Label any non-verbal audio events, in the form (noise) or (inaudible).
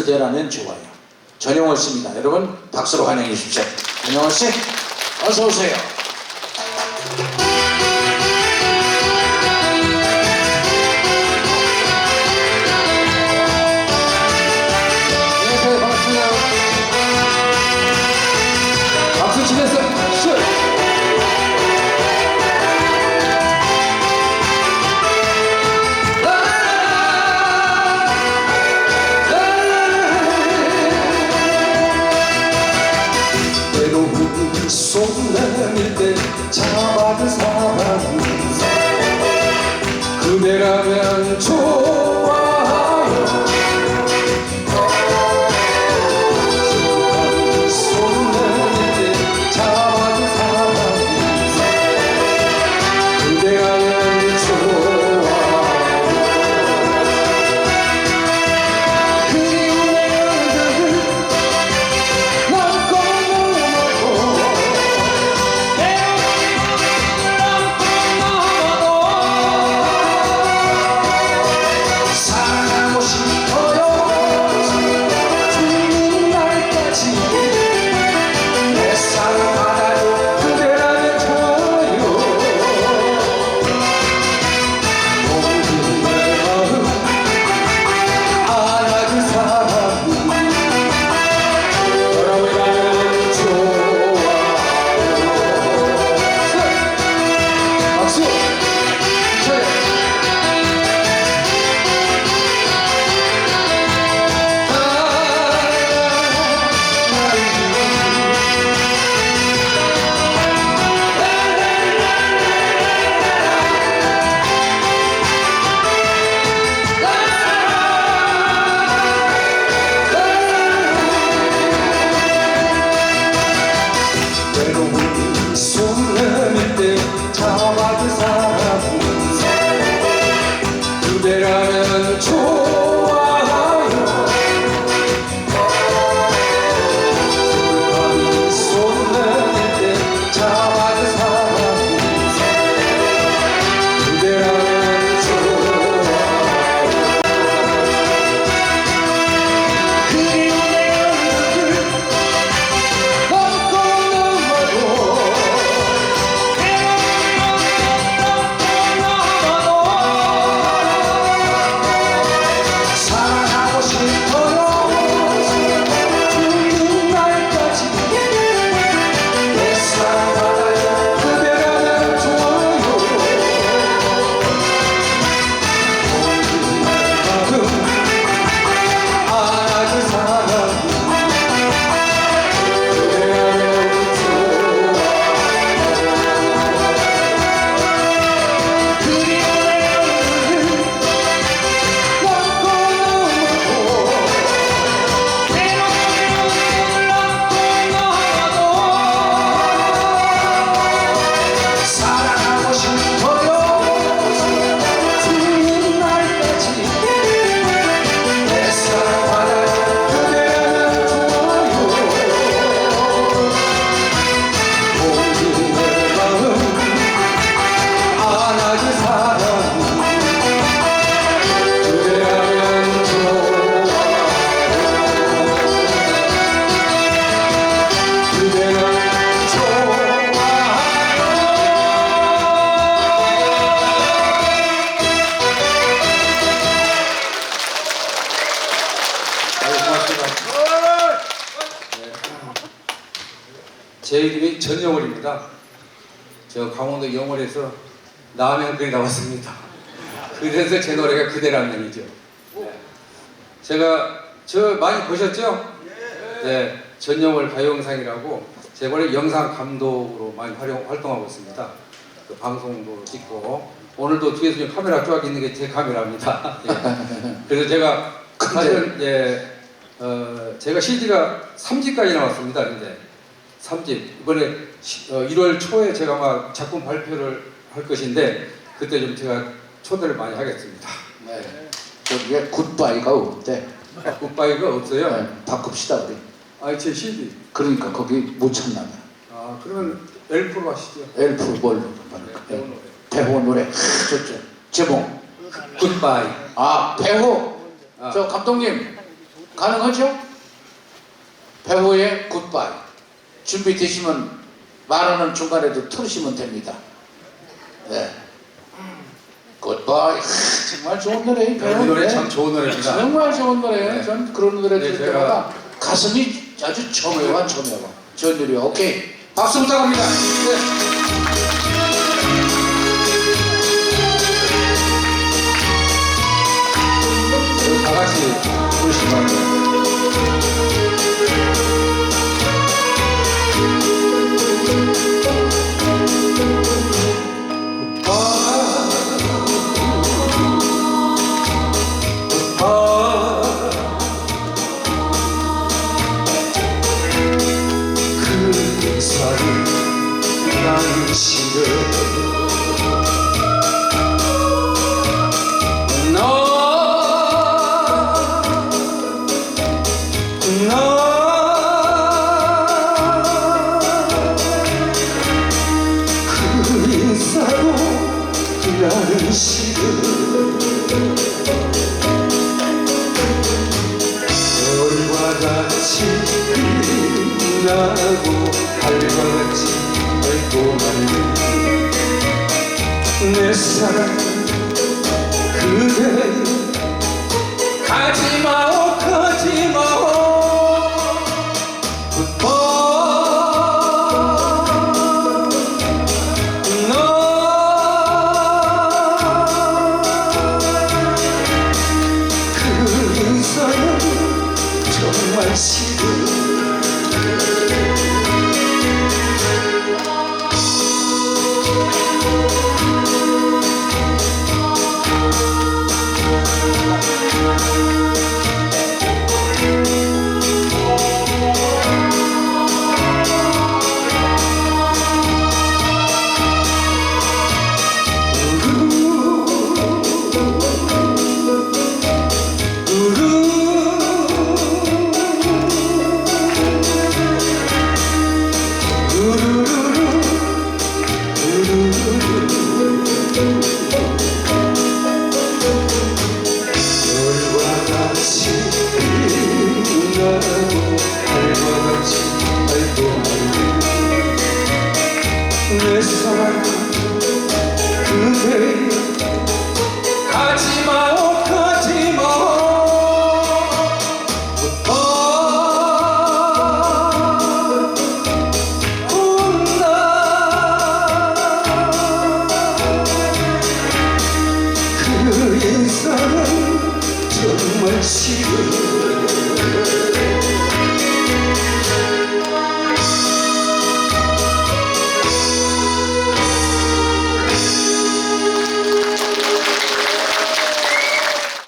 그대라면 좋아요. 전용월 씨입니다. 여러분 박수로 환영해 주십시오. 전용월 씨 어서 오세요. 손내밀 때 잡아 제 이름이 전영월입니다. 저 강원도 영월에서 남양주에 나왔습니다. 그래서 제 노래가 그대라면이죠. 네. 제가 저 많이 보셨죠? 네, 전영월 가요영상이라고 제가 원래 영상 감독으로 많이 활용, 활동하고 있습니다. 그 방송도 찍고 오늘도 뒤에서 카메라 쫙 있는 게 제 카메라입니다. (laughs) 예. 그래서 제가 사실은 예, 어, 제가 CD가 3집까지 나왔습니다. 근데 3집 이번에 시- 어, 1월 초에 제가 아마 작품 발표를 할 것인데 그때 좀 제가 초대를 많이 하겠습니다. 네. 저기에 굿바이가 없대. 굿바이가 없어요. 네, 바꿉시다 우리. 아, 제 CD. 그러니까 거기 못 찾나면 아, 그러면 엘프로 하시죠. 엘프 뭘로 네, 네. 배우 노래. 하, 좋죠. 제목. 굿바이. 아 배우. 아, 저 감독님 가능하죠? 배우의 굿바이 준비되시면 만 원은 중간에도 틀으시면 됩니다. 네. 굿바이 하, 정말 좋은 노래 이 노래 참 좋은 노래입니다. 정말 좋은 노래. 네. 전 그런 노래 네, 들을 제가- 때마다 가슴이 아주 첨예와. 좋은 노래요. 오케이. 박수 부탁합니다. 네. 다 같이 부르시면 돼요. 내 사랑 그대 그 인사는 정말 싫어